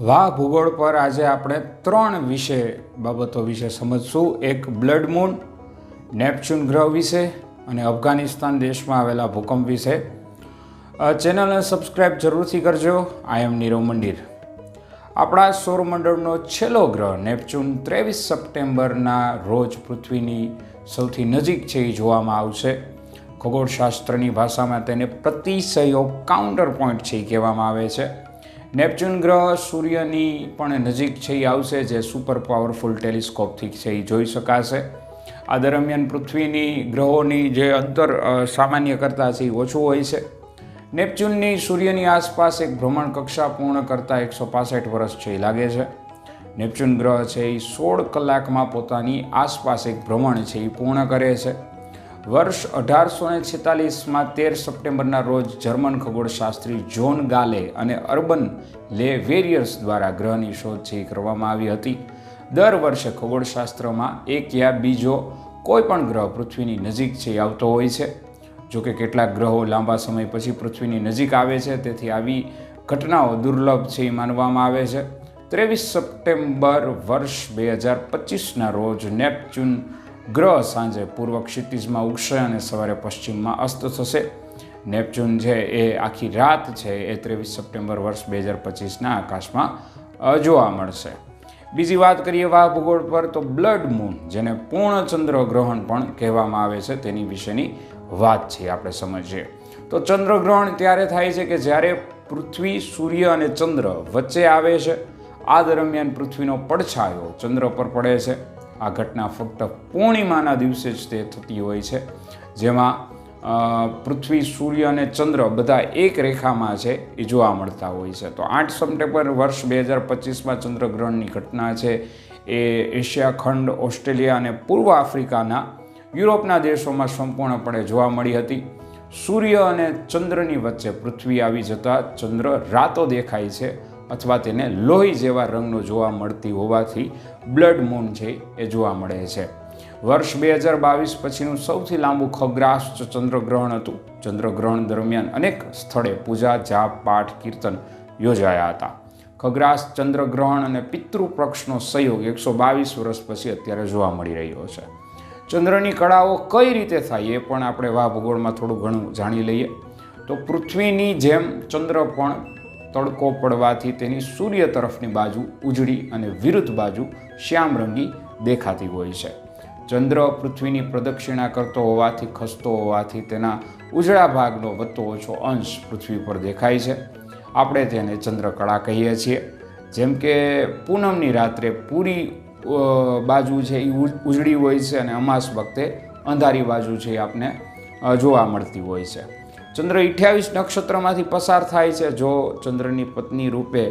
વાહ ભૂગોળ પર આજે આપણે ત્રણ વિષય બાબતો વિશે સમજશું. એક બ્લડ મૂન, નેપચ્યુન ગ્રહ વિશે અને અફઘાનિસ્તાન દેશમાં આવેલા ભૂકંપ વિશે. ચેનલને સબસ્ક્રાઈબ જરૂરથી કરજો. આઈ એમ નીરવ મંદિર આપણા સૌરમંડળનો છેલ્લો ગ્રહ નેપચ્યુન ત્રેવીસ સપ્ટેમ્બરના રોજ પૃથ્વીની સૌથી નજીક છે એ જોવામાં આવશે. ખગોળશાસ્ત્રની ભાષામાં તેને પ્રતિસહયોગ કાઉન્ટર પોઈન્ટ છે એ કહેવામાં આવે છે. નેપચ્યુન ગ્રહ સૂર્યની પણ નજીક છે, એ આવશે, જે સુપર પાવરફુલ ટેલિસ્કોપથી છે, એ જોઈ શકાશે. આ દરમિયાન પૃથ્વીની ગ્રહોની જે અંતર સામાન્ય કરતાં છે, એ ઓછું હોય છે. નેપચ્યુનની સૂર્યની આસપાસ એક ભ્રમણ કક્ષા પૂર્ણ કરતાં એકસો પાસઠ વર્ષ છે, એ લાગે છે. નેપચ્યુન ગ્રહ છે, એ સોળ કલાકમાં પોતાની આસપાસ એક ભ્રમણ છે, એ પૂર્ણ કરે છે. વર્ષ અઢારસો ને છેતાલીસમાં તેર સપ્ટેમ્બરના રોજ જર્મન ખગોળશાસ્ત્રી જોન ગાલે અને અર્બન લે વેરિયર્સ દ્વારા ગ્રહની શોધ છે કરવામાં આવી હતી. દર વર્ષે ખગોળશાસ્ત્રમાં એક યા બીજો કોઈ પણ ગ્રહ પૃથ્વીની નજીક છે આવતો હોય છે. જોકે કેટલાક ગ્રહો લાંબા સમય પછી પૃથ્વીની નજીક આવે છે, તેથી આવી ઘટનાઓ દુર્લભ છે એ માનવામાં આવે છે. ત્રેવીસ સપ્ટેમ્બર વર્ષ બે હજાર પચીસના રોજ નેપચ્યુન ગ્રહ સાંજે પૂર્વ ક્ષિતિજમાં ઉગશે અને સવારે પશ્ચિમમાં અસ્ત થશે. નેપચ્યુન છે એ આખી રાત છે એ ત્રેવીસ સપ્ટેમ્બર વર્ષ બે હજાર પચીસના આકાશમાં જોવા મળશે. બીજી વાત કરીએ વાહ ભૂગોળ પર, તો બ્લડ મૂન, જેને પૂર્ણ ચંદ્રગ્રહણ પણ કહેવામાં આવે છે, તેની વિશેની વાત છે, આપણે સમજીએ. તો ચંદ્રગ્રહણ ત્યારે થાય છે કે જ્યારે પૃથ્વી, સૂર્ય અને ચંદ્ર વચ્ચે આવે છે. આ દરમિયાન પૃથ્વીનો પડછાયો ચંદ્ર પર પડે છે. આ ઘટના ફક્ત પૂર્ણિમાના દિવસે જ તે થતી હોય છે. જેમાં પૃથ્વી, સૂર્ય અને ચંદ્ર બધા એક રેખામાં છે એ જોવા મળતા હોય છે. તો આઠ સપ્ટેમ્બર વર્ષ બે હજાર પચીસમાં ચંદ્રગ્રહણની ઘટના છે. એ એશિયા ખંડ, ઓસ્ટ્રેલિયા અને પૂર્વ આફ્રિકાના યુરોપના દેશોમાં સંપૂર્ણપણે જોવા મળી હતી. સૂર્ય અને ચંદ્રની વચ્ચે પૃથ્વી આવી જતાં ચંદ્ર રાતો દેખાય છે. અથવા તેને લોહી જેવા રંગનો જોવા મળતી હોવાથી બ્લડ મૂન છે એ જોવા મળે છે. વર્ષ બે હજાર બાવીસ પછીનું સૌથી લાંબુ ખગ્રાસ ચંદ્રગ્રહણ હતું. ચંદ્રગ્રહણ દરમિયાન અનેક સ્થળે પૂજા, જાપ, પાઠ, કીર્તન યોજાયા હતા. ખગ્રાસ ચંદ્રગ્રહણ અને પિતૃપક્ષનો સંયોગ એકસો બાવીસ વર્ષ પછી અત્યારે જોવા મળી રહ્યો છે. ચંદ્રની કળાઓ કઈ રીતે થાય એ પણ આપણે વાહ ભૂગોળમાં થોડું ઘણું જાણી લઈએ. તો પૃથ્વીની જેમ ચંદ્ર પણ તડકો પડવાથી તેની સૂર્ય તરફની બાજુ ઉજળી અને વિરુદ્ધ બાજુ શ્યામ રંગી દેખાતી હોય છે. ચંદ્ર પૃથ્વીની પ્રદક્ષિણા કરતો હોવાથી, ખસતો હોવાથી તેના ઉજળા ભાગનો વધતો ઓછો અંશ પૃથ્વી પર દેખાય છે. આપણે તેને ચંદ્રકળા કહીએ છીએ. જેમ કે પૂનમની રાત્રે પૂરી બાજુ છે એ ઉજળી હોય છે અને અમાસ વખતે અંધારી બાજુ છે એ આપને જોવા મળતી હોય છે. ચંદ્ર અઠ્યાવીસ નક્ષત્રમાંથી પસાર થાય છે. જો ચંદ્રની પત્ની રૂપે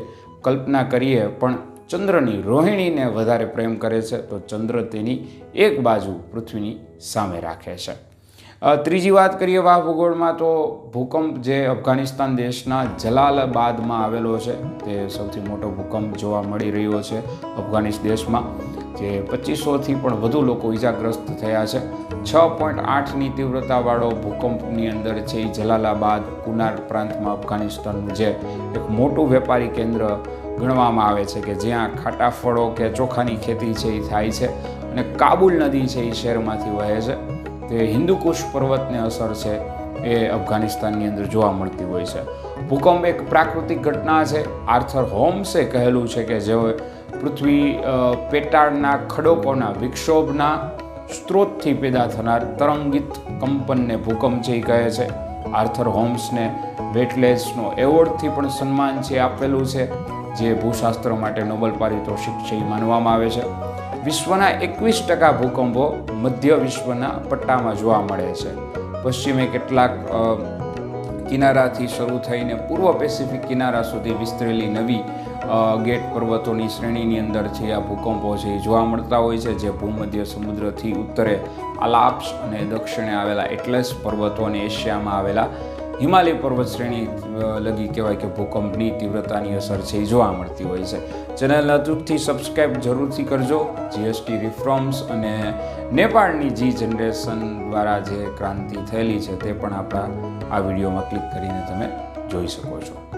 કલ્પના કરીએ, પણ ચંદ્રની રોહિણીને વધારે પ્રેમ કરે છે, તો ચંદ્ર તેની એક બાજુ પૃથ્વીની સામે રાખે છે. ત્રીજી વાત કરીએ વાહ ભૂગોળમાં તો ભૂકંપ જે અફઘાનિસ્તાન દેશના જલાલાબાદમાં આવેલો છે, તે સૌથી મોટો ભૂકંપ જોવા મળી રહ્યો છે અફઘાનિસ્તાન દેશમાં. જે પચીસોથી પણ વધુ લોકો ઈજાગ્રસ્ત થયા છે. છ પોઈન્ટ આઠની તીવ્રતાવાળો ભૂકંપની અંદર છે એ જલાલાબાદ, કુનાર પ્રાંતમાં અફઘાનિસ્તાનનું જે એક મોટું વેપારી કેન્દ્ર ગણવામાં આવે છે કે જ્યાં ખાટા ફળો કે ચોખાની ખેતી છે એ થાય છે અને કાબુલ નદી છે એ શહેરમાંથી વહે છે. તે હિન્દુકુશ પર્વતને અસર છે એ અફઘાનિસ્તાનની અંદર જોવા મળતી હોય છે. ભૂકંપ એક પ્રાકૃતિક ઘટના છે. આર્થર હોમ્સે કહેલું છે કે જેઓ પૃથ્વી પેટાળના ખડકોના વિક્ષોભના સ્ત્રોતથી પેદા થનાર તરંગિત કંપનને ભૂકંપ છે કહે છે. આર્થર હોમ્સને વેટલેસનો એવોર્ડથી પણ સન્માન છે આપેલું છે, જે ભૂશાસ્ત્ર માટે નોબલ પારિતોષિક છે એ માનવામાં આવે છે. વિશ્વના એકવીસ ટકા ભૂકંપો મધ્ય વિશ્વના પટ્ટામાં જોવા મળે છે. પશ્ચિમે કેટલાક કિનારાથી શરૂ થઈને પૂર્વ પેસિફિક કિનારા સુધી વિસ્તરેલી નવી ગેટ પર્વતોની શ્રેણીની અંદર છે આ ભૂકંપો છે એ જોવા મળતા હોય છે, જે ભૂમધ્ય સમુદ્રથી ઉત્તરે આલાપ્સ અને દક્ષિણે આવેલા એટલસ પર્વતો અને એશિયામાં આવેલા હિમાલય પર્વત શ્રેણી લગી કહેવાય કે ભૂકંપની તીવ્રતાની અસર છે એ જોવા મળતી હોય છે. ચેનલ અચૂકથી સબસ્ક્રાઈબ જરૂરથી કરજો. જીએસટી રિફોર્મ્સ અને નેપાળની જી જનરેશન દ્વારા જે ક્રાંતિ થયેલી છે તે પણ આપણા આ વિડીયોમાં ક્લિક કરીને તમે જોઈ શકો છો.